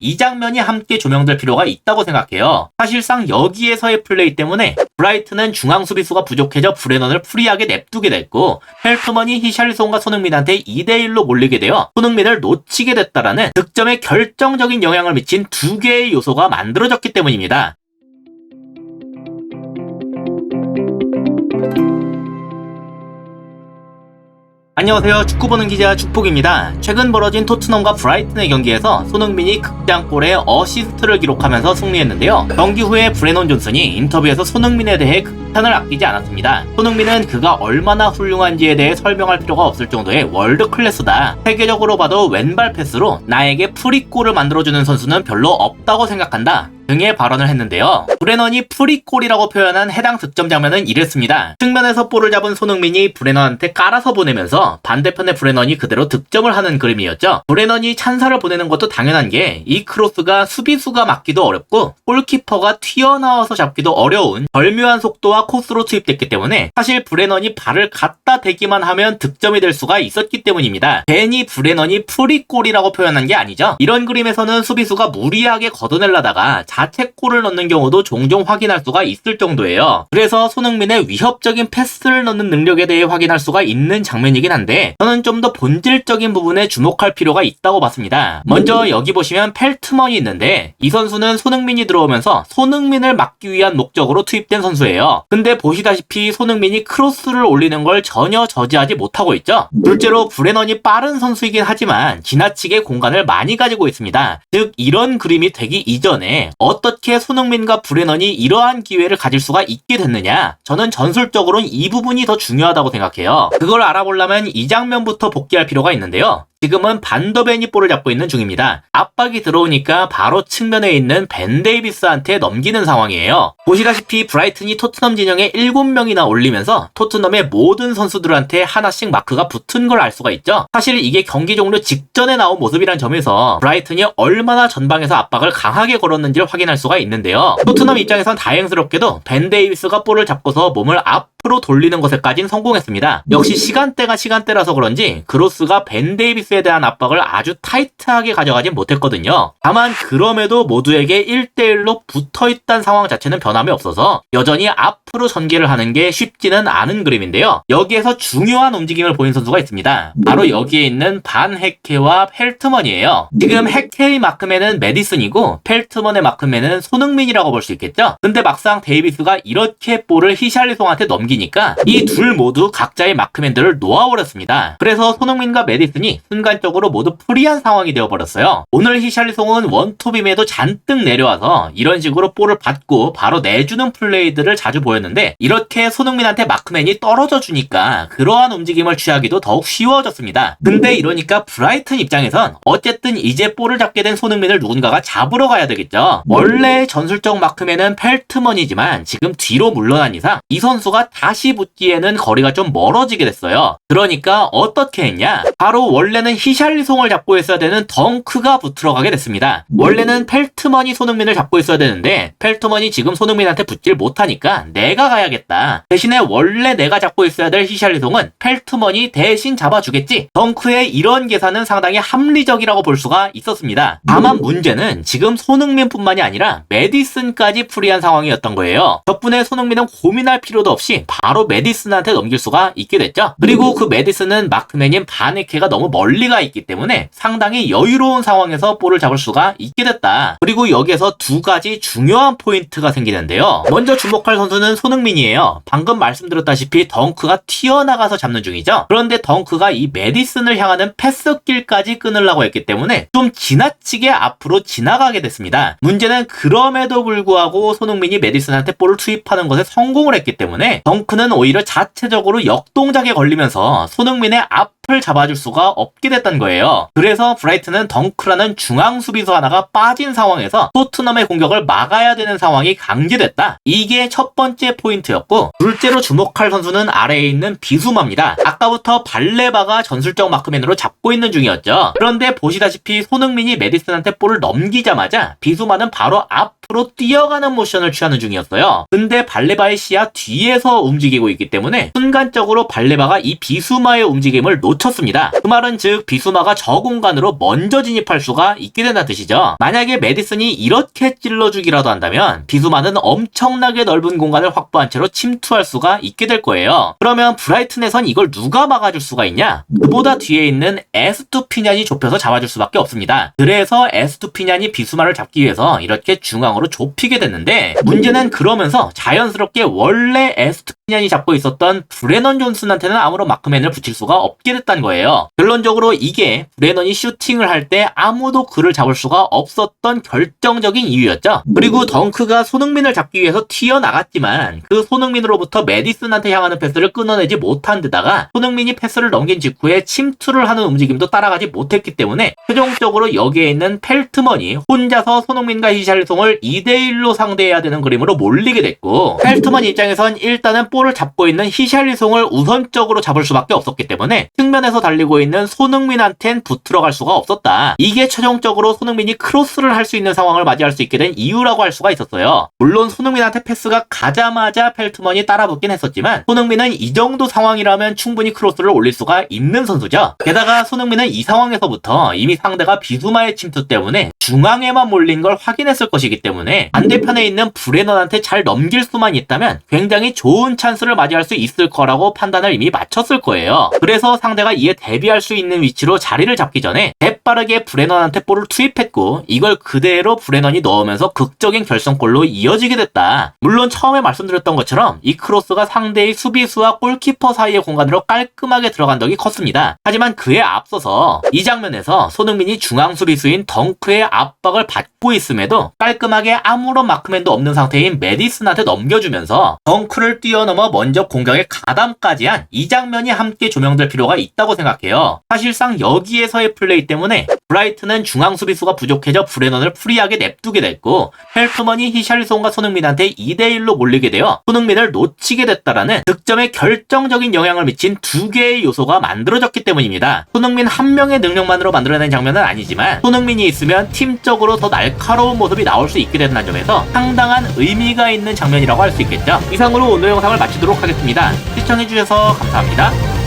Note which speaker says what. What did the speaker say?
Speaker 1: 이 장면이 함께 조명될 필요가 있다고 생각해요. 사실상 여기에서의 플레이 때문에 브라이트는 중앙 수비수가 부족해져 브레넌을 프리하게 냅두게 됐고 헬트먼이 히샬리송과 손흥민한테 2대1로 몰리게 되어 손흥민을 놓치게 됐다라는 득점에 결정적인 영향을 미친 두 개의 요소가 만들어졌기 때문입니다. 안녕하세요. 축구 보는 기자 축복입니다. 최근 벌어진 토트넘과 브라이튼의 경기에서 손흥민이 극장골에 어시스트를 기록하면서 승리했는데요. 경기 후에 브레논 존슨이 인터뷰에서 손흥민에 대해 극찬을 아끼지 않았습니다. 손흥민은 그가 얼마나 훌륭한지에 대해 설명할 필요가 없을 정도의 월드 클래스다. 세계적으로 봐도 왼발 패스로 나에게 프리골을 만들어주는 선수는 별로 없다고 생각한다. 등의 발언을 했는데요. 브레넌이 프리골이라고 표현한 해당 득점 장면은 이랬습니다. 측면에서 볼을 잡은 손흥민이 브레넌한테 깔아서 보내면서 반대편의 브레넌이 그대로 득점을 하는 그림이었죠. 브레넌이 찬사를 보내는 것도 당연한 게 이 크로스가 수비수가 막기도 어렵고 골키퍼가 튀어나와서 잡기도 어려운 절묘한 속도와 코스로 투입됐기 때문에 사실 브레넌이 발을 갖다 대기만 하면 득점이 될 수가 있었기 때문입니다. 괜히 브레넌이 프리골이라고 표현한 게 아니죠. 이런 그림에서는 수비수가 무리하게 걷어내려다가 자책골을 넣는 경우도 종종 확인할 수가 있을 정도예요. 그래서 손흥민의 위협적인 패스를 넣는 능력에 대해 확인할 수가 있는 장면이긴 한데 저는 좀 더 본질적인 부분에 주목할 필요가 있다고 봤습니다. 먼저 여기 보시면 펠트먼이 있는데 이 선수는 손흥민이 들어오면서 손흥민을 막기 위한 목적으로 투입된 선수예요. 근데 보시다시피 손흥민이 크로스를 올리는 걸 전혀 저지하지 못하고 있죠. 둘째로 브레넌이 빠른 선수이긴 하지만 지나치게 공간을 많이 가지고 있습니다. 즉 이런 그림이 되기 이전에 어떻게 손흥민과 브레넌이 이러한 기회를 가질 수가 있게 됐느냐? 저는 전술적으로는 이 부분이 더 중요하다고 생각해요. 그걸 알아보려면 이 장면부터 복귀할 필요가 있는데요. 지금은 반더벤이 볼을 잡고 있는 중입니다. 압박이 들어오니까 바로 측면에 있는 벤 데이비스한테 넘기는 상황이에요. 보시다시피 브라이튼이 토트넘 진영에 7명이나 올리면서 토트넘의 모든 선수들한테 하나씩 마크가 붙은 걸 알 수가 있죠. 사실 이게 경기 종료 직전에 나온 모습이란 점에서 브라이튼이 얼마나 전방에서 압박을 강하게 걸었는지를 확인 할 수가 있는데요. 토트넘 입장에선 다행스럽게도 벤 데이비스가 볼을 잡고서 몸을 앞 앞으로 돌리는 것에까지는 성공했습니다. 역시 시간대가 시간대라서 그런지 그로스가 벤 데이비스에 대한 압박을 아주 타이트하게 가져가진 못했거든요. 다만 그럼에도 모두에게 1대1로 붙어있던 상황 자체는 변함이 없어서 여전히 앞으로 전개를 하는 게 쉽지는 않은 그림인데요. 여기에서 중요한 움직임을 보인 선수가 있습니다. 바로 여기에 있는 반 헤케와 펠트먼이에요. 지금 헤케의 마크맨은 메디슨이고 펠트먼의 마크맨은 손흥민이라고 볼 수 있겠죠? 근데 막상 데이비스가 이렇게 볼을 히샬리송한테 넘기 니까 이 둘 모두 각자의 마크맨들을 놓아버렸습니다. 그래서 손흥민과 메디슨이 순간적으로 모두 프리한 상황이 되어버렸어요. 오늘 히샬리송은 원투빔에도 잔뜩 내려와서 이런 식으로 볼을 받고 바로 내주는 플레이들을 자주 보였는데 이렇게 손흥민한테 마크맨이 떨어져 주니까 그러한 움직임을 취하기도 더욱 쉬워졌습니다. 근데 이러니까 브라이튼 입장에선 어쨌든 이제 볼을 잡게 된 손흥민을 누군가가 잡으러 가야 되겠죠. 원래 전술적 마크맨은 펠트먼이지만 지금 뒤로 물러난 이상 이 선수가 다시 붙기에는 거리가 좀 멀어지게 됐어요. 그러니까 어떻게 했냐? 바로 원래는 히샬리송을 잡고 있어야 되는 덩크가 붙으러 가게 됐습니다. 원래는 펠트먼이 손흥민을 잡고 있어야 되는데 펠트먼이 지금 손흥민한테 붙질 못하니까 내가 가야겠다. 대신에 원래 내가 잡고 있어야 될 히샬리송은 펠트먼이 대신 잡아주겠지. 덩크의 이런 계산은 상당히 합리적이라고 볼 수가 있었습니다. 다만 문제는 지금 손흥민뿐만이 아니라 메디슨까지 프리한 상황이었던 거예요. 덕분에 손흥민은 고민할 필요도 없이 바로 메디슨한테 넘길 수가 있게 됐죠. 그리고 그 메디슨은 마크맨인 바네케가 너무 멀리 가 있기 때문에 상당히 여유로운 상황에서 볼을 잡을 수가 있게 됐다. 그리고 여기에서 두 가지 중요한 포인트가 생기는데요. 먼저 주목할 선수는 손흥민이에요. 방금 말씀드렸다시피 덩크가 튀어나가서 잡는 중이죠. 그런데 덩크가 이 메디슨을 향하는 패스길까지 끊으려고 했기 때문에 좀 지나치게 앞으로 지나가게 됐습니다. 문제는 그럼에도 불구하고 손흥민이 메디슨한테 볼을 투입하는 것에 성공을 했기 때문에 덩 크는 오히려 자체적으로 역동작에 걸리면서 손흥민의 앞 을 잡아줄 수가 없게 됐던 거예요. 그래서 브라이트는 덩크라는 중앙 수비수 하나가 빠진 상황에서 토트넘의 공격을 막아야 되는 상황이 강제됐다. 이게 첫 번째 포인트였고 둘째로 주목할 선수는 아래에 있는 비수마입니다. 아까부터 발레바가 전술적 마크맨으로 잡고 있는 중이었죠. 그런데 보시다시피 손흥민이 메디슨한테 볼을 넘기자마자 비수마는 바로 앞으로 뛰어가는 모션을 취하는 중이었어요. 근데 발레바의 시야 뒤에서 움직이고 있기 때문에 순간적으로 발레바가 이 비수마의 움직임을 놓 놓쳤습니다. 그 말은 즉 비수마가 저 공간으로 먼저 진입할 수가 있게 된다는 뜻이죠. 만약에 메디슨이 이렇게 찔러 주기라도 한다면 비수마는 엄청나게 넓은 공간을 확보한 채로 침투할 수가 있게 될 거예요. 그러면 브라이튼에선 이걸 누가 막아줄 수가 있냐? 그보다 뒤에 있는 에스투 피냔이 좁혀서 잡아줄 수밖에 없습니다. 그래서 에스투 피냔이 비수마를 잡기 위해서 이렇게 중앙으로 좁히게 됐는데 문제는 그러면서 자연스럽게 원래 에스투 피냔이 잡고 있었던 브레넌 존슨한테는 아무런 마크맨을 붙일 수가 없게 됐다는 거예요. 결론적으로 이게 브레넌이 슈팅을 할 때 아무도 그를 잡을 수가 없었던 결정적인 이유였죠. 그리고 덩크가 손흥민을 잡기 위해서 튀어나갔지만 그 손흥민으로부터 메디슨한테 향하는 패스를 끊어내지 못한 데다가 손흥민이 패스를 넘긴 직후에 침투를 하는 움직임도 따라가지 못했기 때문에 최종적으로 여기에 있는 펠트먼이 혼자서 손흥민과 히샬리송을 2대1로 상대해야 되는 그림으로 몰리게 됐고 펠트먼 입장에선 일단은 볼을 잡고 있는 히샬리송을 우선적으로 잡을 수밖에 없었기 때문에 측면에서 달리고 있는 손흥민한텐 붙들어 갈 수가 없었다. 이게 최종적으로 손흥민이 크로스를 할 수 있는 상황을 맞이할 수 있게 된 이유라고 할 수가 있었어요. 물론 손흥민한테 패스가 가자마자 펠트먼이 따라붙긴 했었지만 손흥민은 이 정도 상황이라면 충분히 크로스를 올릴 수가 있는 선수죠. 게다가 손흥민은 이 상황에서부터 이미 상대가 비수마의 침투 때문에 중앙에만 몰린 걸 확인했을 것이기 때문에 반대편에 있는 브레넌한테 잘 넘길 수만 있다면 굉장히 좋은 찬스를 맞이할 수 있을 거라고 판단을 이미 마쳤을 거예요. 그래서 상대가 이에 대비할 수 있는 위치로 자리를 잡기 전에 재빠르게 브레넌한테 볼을 투입했고 이걸 그대로 브레넌이 넣으면서 극적인 결승골로 이어지게 됐다. 물론 처음에 말씀드렸던 것처럼 이 크로스가 상대의 수비수와 골키퍼 사이의 공간으로 깔끔하게 들어간 덕이 컸습니다. 하지만 그에 앞서서 이 장면에서 손흥민이 중앙 수비수인 덩크의 압박을 받고 있음에도 깔끔하게 아무런 마크맨도 없는 상태인 메디슨한테 넘겨주면서 덩크를 뛰어넘 어 먼저 공격에 가담까지 한 이 장면이 함께 조명될 필요가 있다고 생각해요. 사실상 여기에서의 플레이 때문에 브라이트는 중앙 수비수가 부족해져 브레넌을 프리하게 냅두게 됐고 헬프먼이 히샬리송과 손흥민한테 2대1로 몰리게 되어 손흥민을 놓치게 됐다라는 득점에 결정적인 영향을 미친 두 개의 요소가 만들어졌기 때문입니다. 손흥민 한 명의 능력만으로 만들어낸 장면은 아니지만 손흥민이 있으면 팀적으로 더 날카로운 모습이 나올 수 있게 된다는 점에서 상당한 의미가 있는 장면이라고 할 수 있겠죠. 이상으로 오늘 영상을 마치도록 하겠습니다. 시청해주셔서 감사합니다.